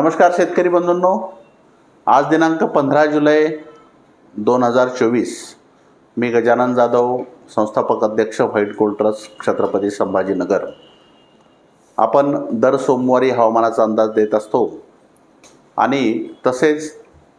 नमस्कार शेतकरी बंधूंनो. आज दिनांक पंधरा जुलै दोन हजार चोवीस. मी गजानन जाधव संस्थापक अध्यक्ष white gold trust Chhatrapati Sambhajinagar. आपण दर सोमवारी हवामानाचा अंदाज देत असतो आणि तसेच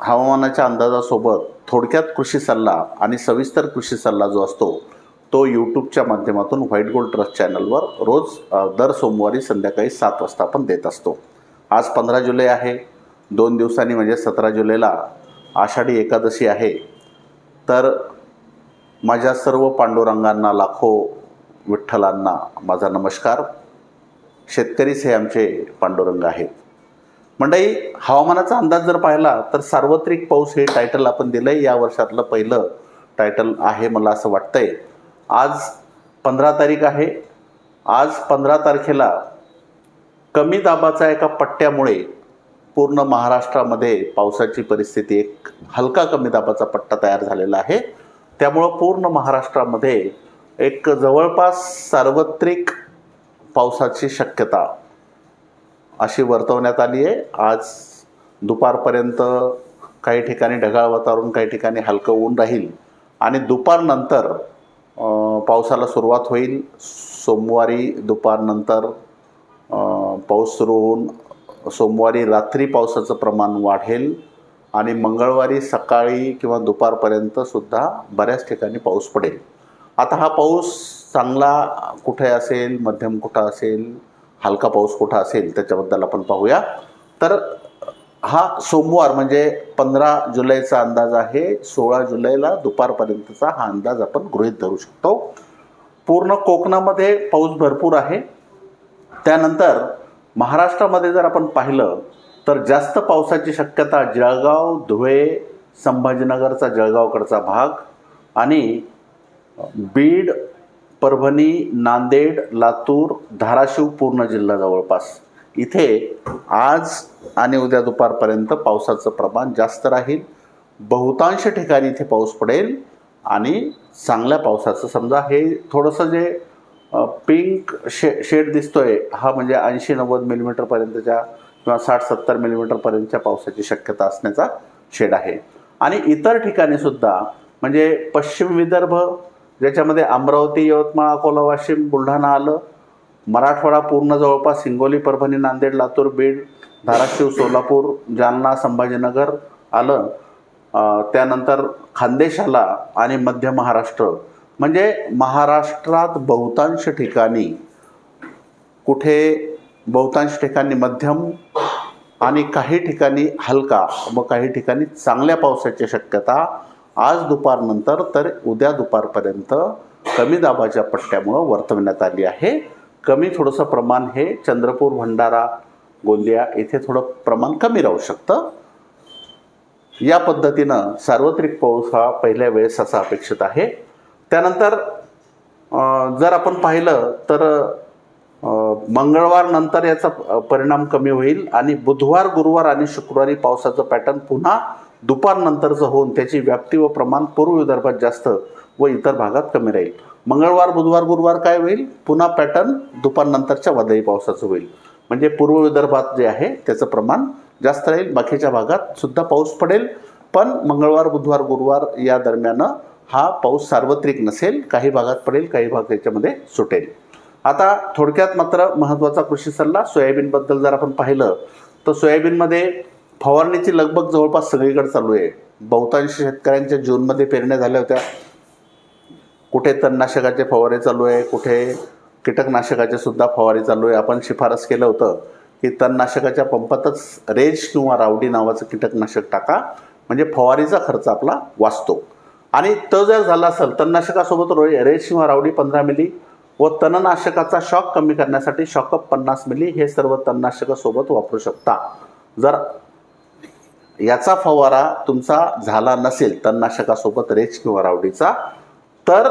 हवामानाच्या अंदाजासोबत थोडक्यात कृषी सल्ला आणि सविस्तर कृषी सल्ला जो असतो तो यूट्यूबच्या माध्यमातून व्हाईट गोल्ड ट्रस्ट चॅनलवर रोज दर सोमवारी संध्याकाळी सात वाजता आपण देत असतो. आज पंधरा जुलै आहे. दोन दिवसांनी म्हणजे सतरा जुलैला आषाढी एकादशी आहे. तर माझ्या सर्व पांडुरंगांना लाखो विठ्ठलांना माझा नमस्कार. शेतकरीच हे आमचे पांडुरंग आहेत. मंडई हवामानाचा अंदाज जर पाहिला तर सार्वत्रिक पाऊस हे टायटल आपण दिलं आहे या वर्षातलं पहिलं टायटल आहे मला असं वाटतंय. आज पंधरा तारीख आहे. आज पंधरा तारखेला कमी दाबाचा एका पट्ट्यामुळे पूर्ण महाराष्ट्रामध्ये पावसाची परिस्थिती एक हलका कमी दाबाचा पट्टा तयार झालेला आहे. त्यामुळं पूर्ण महाराष्ट्रामध्ये एक जवळपास सार्वत्रिक पावसाची शक्यता अशी वर्तवण्यात आली आहे. आज दुपारपर्यंत काही ठिकाणी ढगाळ वातावरण काही ठिकाणी हलकं ऊन राहील आणि दुपारनंतर पावसाला सुरुवात होईल. सोमवारी दुपारनंतर पाऊस सुरू होऊन सोमवारी रात्री पावसाचं प्रमाण वाढेल आणि मंगळवारी सकाळी किंवा दुपारपर्यंत सुद्धा बऱ्याच ठिकाणी पाऊस पडेल. आता हा पाऊस चांगला कुठे असेल मध्यम कुठं असेल हलका पाऊस कुठं असेल त्याच्याबद्दल आपण पाहूया. तर हा सोमवार म्हणजे पंधरा जुलैचा अंदाज आहे. सोळा जुलैला दुपारपर्यंतचा हा अंदाज आपण गृहीत धरू शकतो. पूर्ण कोकणामध्ये पाऊस भरपूर आहे. त्यानंतर महाराष्ट्रामध्ये जर आपण पाहिलं तर जास्त पावसाची शक्यता जळगाव धुळे संभाजीनगरचा जळगावकडचा भाग आणि बीड परभणी नांदेड लातूर धाराशिव पूर्ण जिल्हा जवळपास. इथे आज आणि उद्या दुपारपर्यंत पावसाचं प्रमाण जास्त राहील. बहुतांश ठिकाणी इथे पाऊस पडेल आणि चांगल्या पावसाचं समजा हे थोडंसं जे पिंक शे शेड दिसतोय. हा म्हणजे ऐंशी नव्वद मिलीमीटरपर्यंतच्या किंवा साठ सत्तर मिलीमीटरपर्यंतच्या पावसाची शक्यता असण्याचा शेड आहे. आणि इतर ठिकाणी सुद्धा म्हणजे पश्चिम विदर्भ ज्याच्यामध्ये अमरावती यवतमाळ अकोला वाशिम बुलढाणा आलं मराठवाडा पूर्ण जवळपास हिंगोली परभणी नांदेड लातूर बीड धाराशिव सोलापूर जालना संभाजीनगर आलं. त्यानंतर खानदेश आला आणि मध्य महाराष्ट्र म्हणजे महाराष्ट्रात बहुतांश ठिकाणी कुठे बहुतांश ठिकाणी मध्यम आणि काही ठिकाणी हलका व काही ठिकाणी चांगल्या पावसाची शक्यता आज दुपारनंतर तर उद्या दुपारपर्यंत कमी दाबाच्या पट्ट्यामुळं वर्तवण्यात आली आहे. कमी थोडंसं प्रमाण हे चंद्रपूर भंडारा गोंदिया इथे थोडं प्रमाण कमी राहू शकतं. या पद्धतीनं सार्वत्रिक पाऊस हा पहिल्या वेळेस असा अपेक्षित आहे. त्यानंतर जर आपण पाहिलं तर मंगळवार नंतर याचा परिणाम कमी होईल आणि बुधवार गुरुवार आणि शुक्रवारी पावसाचं पॅटर्न पुन्हा दुपारनंतरचं होऊन त्याची व्याप्ती व प्रमाण पूर्व विदर्भात जास्त व इतर भागात कमी राहील. मंगळवार बुधवार गुरुवार काय होईल? पुन्हा पॅटर्न दुपारनंतरच्या वादळी पावसाचं होईल. म्हणजे पूर्व विदर्भात जे आहे त्याचं प्रमाण जास्त राहील. बाकीच्या भागात सुद्धा पाऊस पडेल. पण मंगळवार बुधवार गुरुवार या दरम्यान हा पाऊस सार्वत्रिक नसेल काही भागात पडेल काही भाग त्याच्यामध्ये सुटेल. आता थोडक्यात मात्र महत्त्वाचा कृषी सल्ला सोयाबीनबद्दल जर आपण पाहिलं तर सोयाबीनमध्ये फवारणीची लगबग जवळपास सगळीकडे चालू आहे. बहुतांश शेतकऱ्यांच्या जूनमध्ये पेरण्या झाल्या होत्या. कुठे तणनाशकाचे फवारे चालू आहे कुठे कीटकनाशकाचे सुद्धा फवारे चालू आहे. आपण शिफारस केलं होतं की तणनाशकाच्या पंपातच रेज किंवा रावडी नावाचं कीटकनाशक टाका. म्हणजे फवारीचा खर्च आपला वाचतो. आणि त जर झाला असेल तणनाशकासोबत रो रेज किंवा रावडी पंधरा मिली व तणनाशकाचा शॉक कमी करण्यासाठी शॉकअप पन्नास मिली हे सर्व तणनाशकासोबत वापरू शकता. जर याचा फवारा तुमचा झाला नसेल तणनाशकासोबत रेच किंवा रावडीचा तर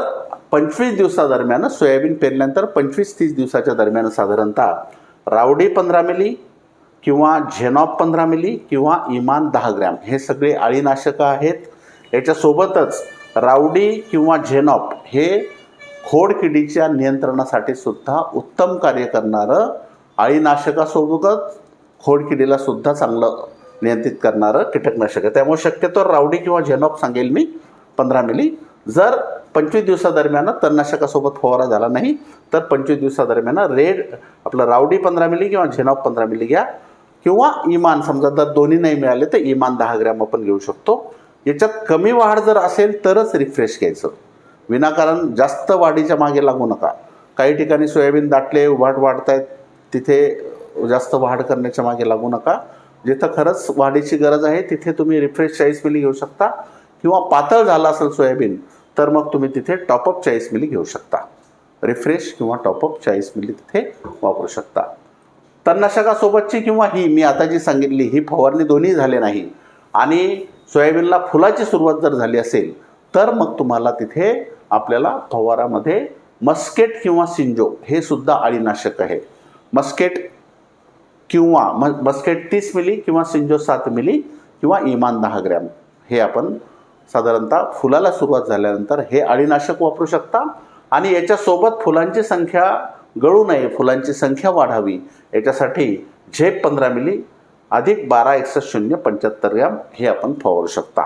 पंचवीस दिवसादरम्यान सोयाबीन पेरल्यानंतर पंचवीस तीस दिवसाच्या दरम्यान साधारणतः रावडी पंधरा मिली किंवा झेनॉप पंधरा मिली किंवा इमान दहा ग्रॅम हे सगळे अळीनाशकं आहेत. याच्यासोबतच रावडी किंवा झेनॉप हे खोडकिडीच्या नियंत्रणासाठी सुद्धा उत्तम कार्य करणारं अळीनाशकासोबतच खोडकिडीला सुद्धा चांगलं नियंत्रित करणारं कीटकनाशक आहे. त्यामुळे शक्यतो रावडी किंवा झेनॉप सांगेल मी पंधरा मिली. जर पंचवीस दिवसादरम्यान तणनाशकासोबत फवारा झाला नाही तर पंचवीस दिवसादरम्यान रेड आपलं रावडी पंधरा मिली किंवा झेनॉप पंधरा मिली घ्या. किंवा इमान समजा जर दोन्ही नाही मिळाले तर इमान दहा ग्रॅम आपण घेऊ शकतो. याच्यात कमी वाढ जर असेल तरच रिफ्रेश घ्यायचं. विनाकारण जास्त वाढीच्या मागे लागू नका. काही ठिकाणी सोयाबीन दाटले उभाट वाढत आहेत तिथे जास्त वाढ करण्याच्या मागे लागू नका. जिथं खरंच वाढीची गरज आहे तिथे तुम्ही रिफ्रेश चाळीस मिली घेऊ शकता. किंवा पातळ झालं असेल सोयाबीन तर मग तुम्ही तिथे टॉपअप चाळीस मिली घेऊ शकता. रिफ्रेश किंवा टॉपअप चाळीस मिली तिथे वापरू शकता. तणनाशकासोबतची किंवा ही मी आता जी सांगितली ही फवारणी दोन्ही झाले नाही. आणि सोयाबीनला फुलाची सुरुवात जर झाली असेल तर मग तुम्हाला तिथे आपल्याला फवारामध्ये मस्केट किंवा सिंजो हे सुद्धा अळीनाशक आहे. मस्केट किंवा म मस्केट तीस मिली किंवा सिंजो सात मिली किंवा इमान दहा ग्रॅम. हे आपण साधारणतः फुलाला सुरुवात झाल्यानंतर हे अळीनाशक वापरू शकता आणि याच्यासोबत फुलांची संख्या गळू नये फुलांची संख्या वाढावी. याच्यासाठी झेप पंधरा मिली अधिक बारा एकसष्ट शून्य पंच्याहत्तर ग्रॅम हे आपण फवारू शकता.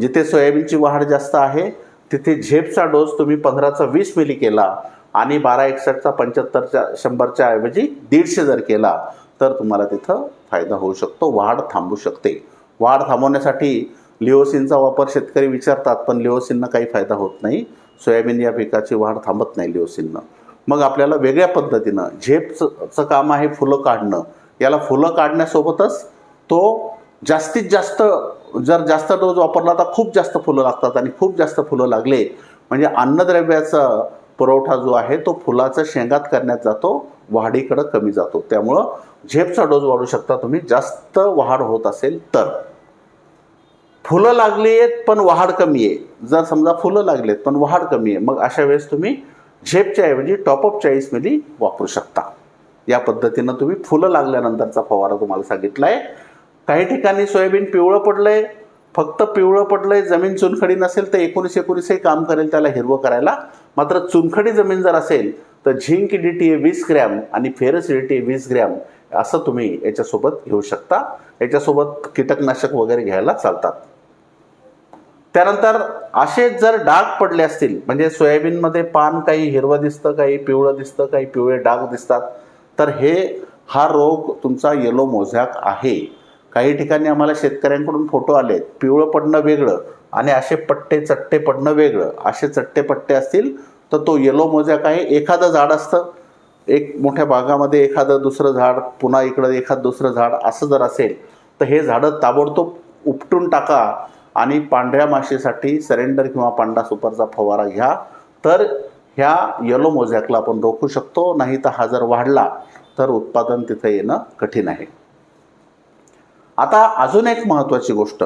जिथे सोयाबीनची वाढ जास्त आहे तिथे झेपचा डोस तुम्ही पंधराचा वीस मिली केला आणि बारा एकसष्टचा पंच्याहत्तरच्या शंभरच्या ऐवजी दीडशे जर केला तर तुम्हाला तिथं फायदा होऊ शकतो वाढ थांबू शकते. वाढ थांबवण्यासाठी लिओसिनचा वापर शेतकरी विचारतात पण लिओसिननं काही फायदा होत नाही. सोयाबीन या पिकाची वाढ थांबत नाही लिओसिननं. मग आपल्याला वेगळ्या पद्धतीनं झेपचं काम आहे फुलं काढणं. याला फुलं काढण्यासोबतच तो जास्तीत जास्त जर जास्त डोस वापरला तर खूप जास्त फुलं लागतात आणि खूप जास्त फुलं लागले. म्हणजे अन्नद्रव्याचा पुरवठा जो आहे तो फुलाचा शेंगात करण्यात जातो वाढीकडं कमी जातो. त्यामुळं झेपचा डोस वाढू शकता तुम्ही जास्त वाढ होत असेल तर. फुलं लागली आहेत पण वाढ कमी आहे. जर समजा फुलं लागलेत पण वाढ कमी आहे मग अशा वेळेस तुम्ही झेपच्या ऐवजी टॉपअप चाळीस मिली वापरू शकता. या पद्धतीनं तुम्ही फुलं लागल्यानंतरचा फवारा तुम्हाला सांगितला आहे काही ठिकाणी सोयाबीन पिवळं पडलंय फक्त पिवळं पडलंय जमीन चुनखडी नसेल तर एकोणीस एकोणीसही काम करेल त्याला हिरवं करायला. मात्र चुनखडी जमीन जर असेल तर झिंक डी टी ए वीस ग्रॅम आणि फेरस डी टी ए वीस ग्रॅम असं तुम्ही याच्यासोबत घेऊ शकता. याच्यासोबत कीटकनाशक वगैरे घ्यायला चालतात. त्यानंतर असे जर डाग पडले असतील म्हणजे सोयाबीनमध्ये पान काही हिरवं दिसतं काही पिवळं दिसतं काही पिवळे डाग दिसतात तर हे हा रोग तुमचा येलो मोझॅक आहे. काही ठिकाणी आम्हाला शेतकऱ्यांकडून फोटो आलेत. पिवळं पडणं वेगळं आणि असे पट्टे चट्टे पडणं वेगळं. असे चट्टे पट्टे असतील तर तो येलो मोझॅक आहे. एखादं झाड असतं. एक मोठ्या भागामध्ये एखादं दुसरं झाड पुन्हा इकडं एखादं दुसरं झाड असं जर असेल तर हे झाडं ताबडतोब उपटून टाका आणि पांढऱ्या माशीसाठी सरेंडर किंवा पांडा सुपरचा फवारा घ्या. तर ह्या येलो मोझॅकला आपण रोखू शकतो नाही तर हा जर वाढला तर उत्पादन तिथं येणं कठीण आहे. आता अजून एक महत्त्वाची गोष्ट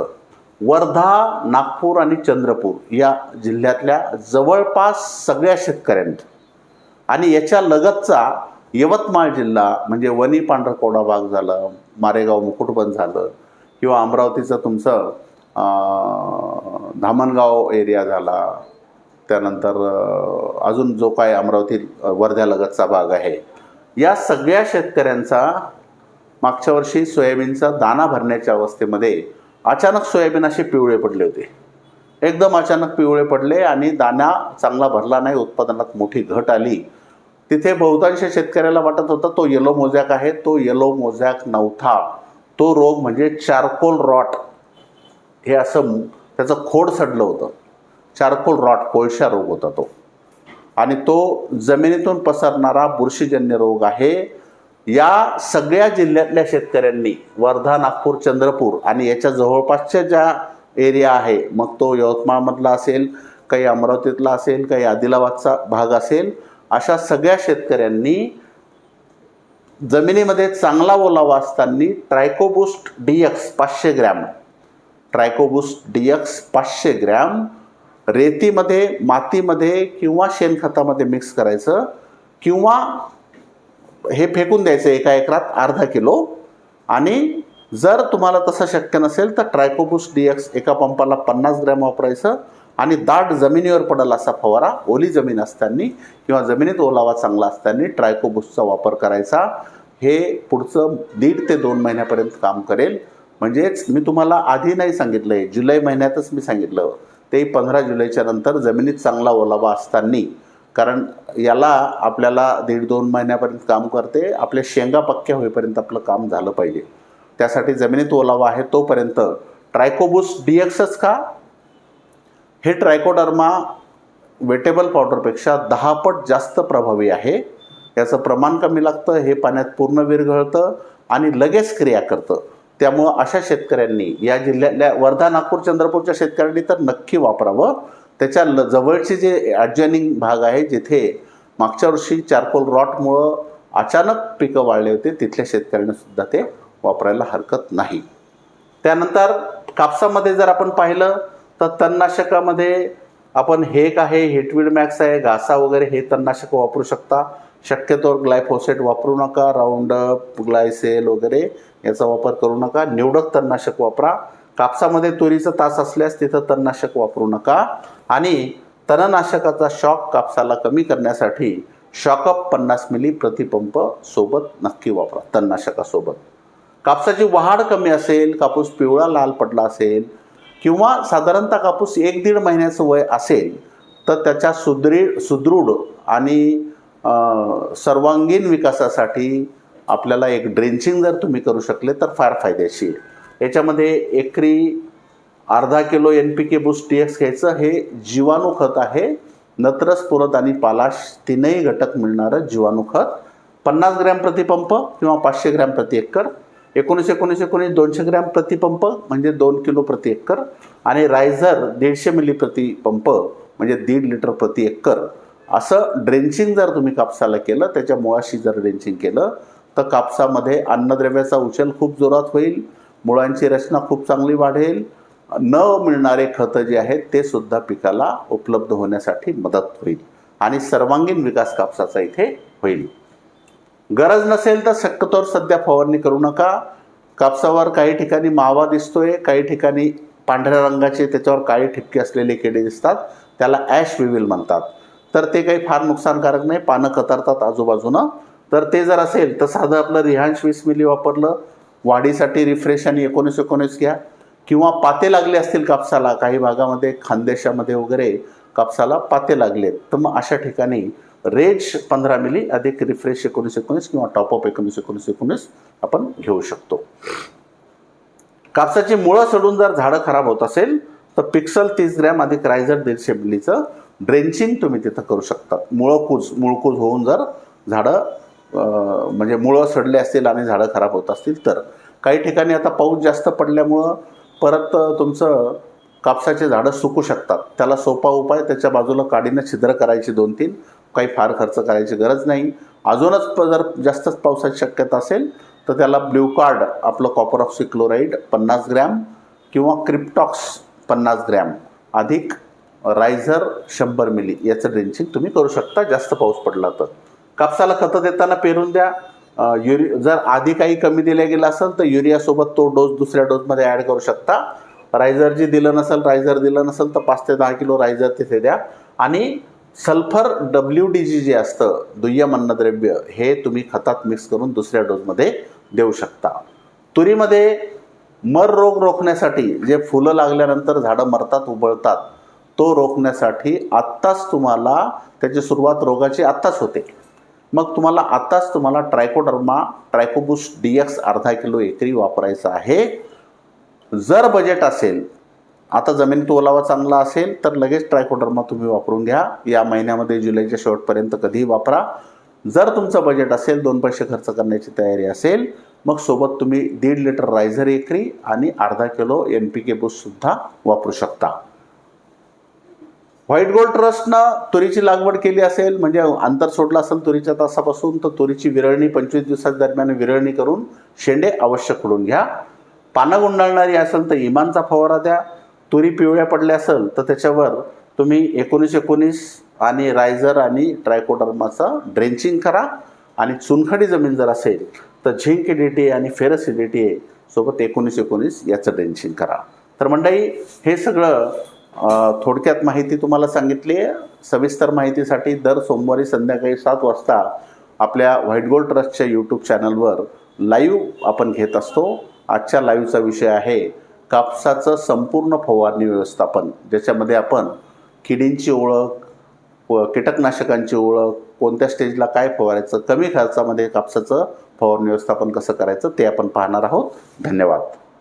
वर्धा नागपूर आणि चंद्रपूर या जिल्ह्यातल्या जवळपास सगळ्या शेतकऱ्यांनी आणि याच्या लगतचा यवतमाळ जिल्हा म्हणजे वनी पांढरकोडा भाग झालं मारेगाव मुकुटबन झालं किंवा अमरावतीचं तुमचं धामणगाव एरिया झाला त्यानंतर अजून जो काय अमरावती वर्ध्यालगतचा भाग आहे या सगळ्या शेतकऱ्यांचा मागच्या वर्षी सोयाबीनचा दाना भरण्याच्या अवस्थेमध्ये अचानक सोयाबीन असे पिवळे पडले होते. एकदम अचानक पिवळे पडले आणि दाना चांगला भरला नाही उत्पादनात मोठी घट आली. तिथे बहुतांश शेतकऱ्याला वाटत होता तो येलो मोझॅक आहे तो येलो मोझॅक नव्हता. तो रोग म्हणजे चारकोल रॉट. हे असं त्याचं खोड सडलं होतं. चारकोल रॉट कोळशा रोग होता तो. आणि तो जमिनीतून पसरणारा बुरशीजन्य रोग आहे. या सगळ्या जिल्ह्यातल्या शेतकऱ्यांनी वर्धा नागपूर चंद्रपूर आणि याच्या जवळपासच्या ज्या एरिया आहे मग तो यवतमाळमधला असेल काही अमरावतीतला असेल काही आदिलाबादचा भाग असेल अशा सगळ्या शेतकऱ्यांनी जमिनीमध्ये चांगला ओलावा असताना ट्रायकोबुस्ट डी एक्स पाचशे ग्रॅम ट्रायकोबुस्ट डी एक्स पाचशे ग्रॅम रेतीमध्ये मातीमध्ये किंवा शेणखतामध्ये मिक्स करायचं किंवा हे फेकून द्यायचं एका एकरात अर्धा किलो. आणि जर तुम्हाला तसं शक्य नसेल तर ट्रायकोबुस डीएक्स एका पंपाला पन्नास ग्रॅम वापरायचं आणि दाट जमिनीवर पडला असा फवारा ओली जमीन असताना किंवा जमिनीत ओलावा चांगला असताना ट्रायकोबुसचा वापर करायचा. हे पुढचं दीड ते दोन महिन्यापर्यंत काम करेल. म्हणजेच मी तुम्हाला आधी नाही सांगितलं आहे जुलै महिन्यातच मी सांगितलं. ते पंधरा जुलैच्या नंतर जमिनीत चांगला ओलावा असताना. कारण याला आपल्याला दीड दोन महिन्यापर्यंत काम करते आपल्या शेंगा पक्क्या होईपर्यंत आपलं काम झालं पाहिजे. त्यासाठी जमिनीत ओलावा आहे तोपर्यंत. ट्रायकोबुस डीएक्सच का? हे ट्रायकोडर्मा वेटेबल पावडरपेक्षा दहा पट जास्त प्रभावी आहे. याचं प्रमाण कमी लागतं हे पाण्यात पूर्ण विरघळतं आणि लगेच क्रिया करतं. त्यामुळं अशा शेतकऱ्यांनी या जिल्ह्यातल्या वर्धा नागपूर चंद्रपूरच्या शेतकऱ्यांनी तर नक्की वापरावं. त्याच्या ल जवळचे जे ॲडजॉइनिंग भाग आहे जिथे मागच्या वर्षी चारकोल रॉटमुळं अचानक पिकं वाढले होते तिथल्या शेतकऱ्यांना सुद्धा ते वापरायला हरकत नाही. त्यानंतर कापसामध्ये जर आपण पाहिलं तर तणनाशकामध्ये आपण हेक आहे हेटविड मॅक्स आहे घासा वगैरे हे तणनाशक वापरू शकता. शक्यतोवर ग्लायफोसेट वापरू नका राऊंडअप ग्लायसेल वगैरे याचा वापर करू नका. निवडक तणनाशक वापरा. कापसामध्ये तुरीचा तास असल्यास तिथं तणनाशक वापरू नका. आणि तणनाशकाचा शॉक कापसाला कमी करण्यासाठी शॉकअप पन्नास मिली प्रतिपंप सोबत नक्की वापरा तणनाशकासोबत. कापसाची वाढ कमी असेल कापूस पिवळा लाल पडला असेल किंवा साधारणतः कापूस एक दीड महिन्याचं वय असेल तर त्याच्या सुदृढ सुदृढ आणि सर्वांगीण विकासासाठी आपल्याला एक ड्रेंचिंग जर तुम्ही करू शकले तर फार फायदेशीर. याच्यामध्ये एकरी अर्धा kilo N P K boost T X घ्यायचं हे जीवाणू खत आहे. नत्रस पुरत आणि पालाश तीनही घटक मिळणारं जीवाणू खत. पन्नास ग्रॅम प्रतिपंप किंवा पाचशे ग्रॅम प्रति एकर. एकोणीस एकोणीस एकोणीस दोनशे ग्रॅम प्रतिपंप म्हणजे दोन किलो प्रति एकर. आणि रायझर दीडशे मिली प्रतिपंप म्हणजे दीड लिटर प्रति एकर. असं ड्रेंचिंग जर तुम्ही कापसाला केलं त्याच्या मुळाशी जर ड्रेंचिंग केलं तर कापसामध्ये अन्नद्रव्याचा उचल खूप जोरात होईल मुळांची रचना खूप चांगली वाढेल न मिळणारे खतं जे आहेत ते सुद्धा पिकाला उपलब्ध होण्यासाठी मदत होईल आणि सर्वांगीण विकास कापसाचा इथे होईल. गरज नसेल तर शक्यतोवर सध्या फवारणी करू नका. कापसावर काही ठिकाणी मावा दिसतोय काही ठिकाणी पांढऱ्या रंगाचे त्याच्यावर काळी ठिपके असलेले किडे दिसतात त्याला ॲश विविल म्हणतात. तर ते काही फार नुकसानकारक नाही. पानं कतरतात आजूबाजूनं. तर ते जर असेल तर साधं आपलं रिहांश वीस मिली वापरलं. वाढीसाठी रिफ्रेश आणि एकोणीस एकोणीस घ्या. किंवा पाते लागले असतील कापसाला काही भागामध्ये खानदेशामध्ये वगैरे कापसाला पाते लागलेत. तर मग अशा ठिकाणी रेज पंधरा मिली अधिक रिफ्रेश एकोणीस एकोणीस किंवा टॉपअप एकोणीस एकोणीस एकोणीस आपण घेऊ शकतो. कापसाची मुळं सडून जर झाडं खराब होत असेल तर पिक्सल तीस ग्रॅम अधिक रायझर दीडशे मिलीचं ड्रेंचिंग तुम्ही तिथं करू शकता. मुळकूज मुळकूज होऊन जर झाडं म्हणजे मुळं सडले असतील आणि झाडं खराब होत असतील तर. काही ठिकाणी आता पाऊस जास्त पडल्यामुळं परत तुमचं कापसाचे झाडं सुकू शकतात. त्याला सोपा उपाय त्याच्या बाजूला काडीनं छिद्र करायची दोन तीन काही फार खर्च करायची गरज नाही. अजूनच प- जर जास्तच पावसाची शक्यता असेल तर त्याला ब्ल्यू कार्ड आपलं कॉपर ऑक्सिक्लोराईड पन्नास ग्रॅम किंवा क्रिप्टॉक्स पन्नास ग्रॅम. अधिक रायझर शंभर मिली याचं ड्रेंचिंग तुम्ही करू शकता. जास्त पाऊस पडला तर. कापसाला खतं देताना पेरून द्या. युरि जर आधी काही कमी दिल्या गेलं असेल तर युरियासोबत तो डोस दुसऱ्या डोसमध्ये ॲड करू शकता. रायझर जे दिलं नसेल रायझर दिलं नसेल तर पाच ते दहा किलो रायझर तिथे द्या. आणि सल्फर डब्ल्यू डी जी जे असतं दुय्यम अन्नद्रव्य हे तुम्ही खतात मिक्स करून दुसऱ्या डोसमध्ये देऊ शकता. तुरीमध्ये मर रोग रोखण्यासाठी जे फुलं लागल्यानंतर झाडं मरतात उबळतात तो रोखण्यासाठी आत्ताच तुम्हाला त्याची सुरुवात रोगाची आत्ताच होते. मग तुम्हाला आत्ताच तुम्हाला ट्रायकोडर्मा ट्रायकोबुस डी एक्स अर्धा किलो एकरी वापरायचा आहे. जर बजेट असेल आता जमिनीत ओलावा चांगला असेल तर लगेच ट्रायकोडर्मा तुम्ही वापरून घ्या. या महिन्यामध्ये जुलैच्या शेवटपर्यंत कधीही वापरा. जर तुमचं बजेट असेल दोन पैसे खर्च करण्याची तयारी असेल मग सोबत तुम्ही दीड लिटर रायझर एकरी आणि अर्धा किलो एन पी के बुससुद्धा वापरू शकता. व्हाईट गोल्ड ट्रस्टनं तुरीची लागवड केली असेल म्हणजे अंतर सोडलं असेल तुरीच्या तासापासून तर तुरीची विरळणी पंचवीस दिवसाच्या दरम्यान विरळणी करून शेंडे अवश्य खुडून घ्या. पानं गुंडाळणारी असेल तर इमानचा फवारा द्या. तुरी पिवळ्या पडल्या असेल तर त्याच्यावर तुम्ही एकोणीस एकोणीस आणि रायझर आणि ट्रायकोडर्माचा ड्रेंचिंग करा. आणि चुनखडी जमीन जर असेल तर झिंक डी टी आणि फेरस डी टी सोबत एकोणीस एकोणीस याचं ड्रेंचिंग करा. तर मंडळी हे सगळं थोडक्यात माहिती तुम्हाला सांगितली आहे. सविस्तर माहितीसाठी दर सोमवारी संध्याकाळी सात वाजता आपल्या व्हाईट गोल्ड ट्रस्टच्या यूट्यूब चॅनलवर लाईव्ह आपण घेत असतो. आजच्या लाईव्हचा विषय आहे कापसाचं संपूर्ण फवारणी व्यवस्थापन ज्याच्यामध्ये आपण किडींची ओळख व कीटकनाशकांची ओळख कोणत्या स्टेजला काय फवारायचं कमी खर्चामध्ये कापसाचं फवारणी व्यवस्थापन कसं करायचं ते आपण पाहणार आहोत. धन्यवाद.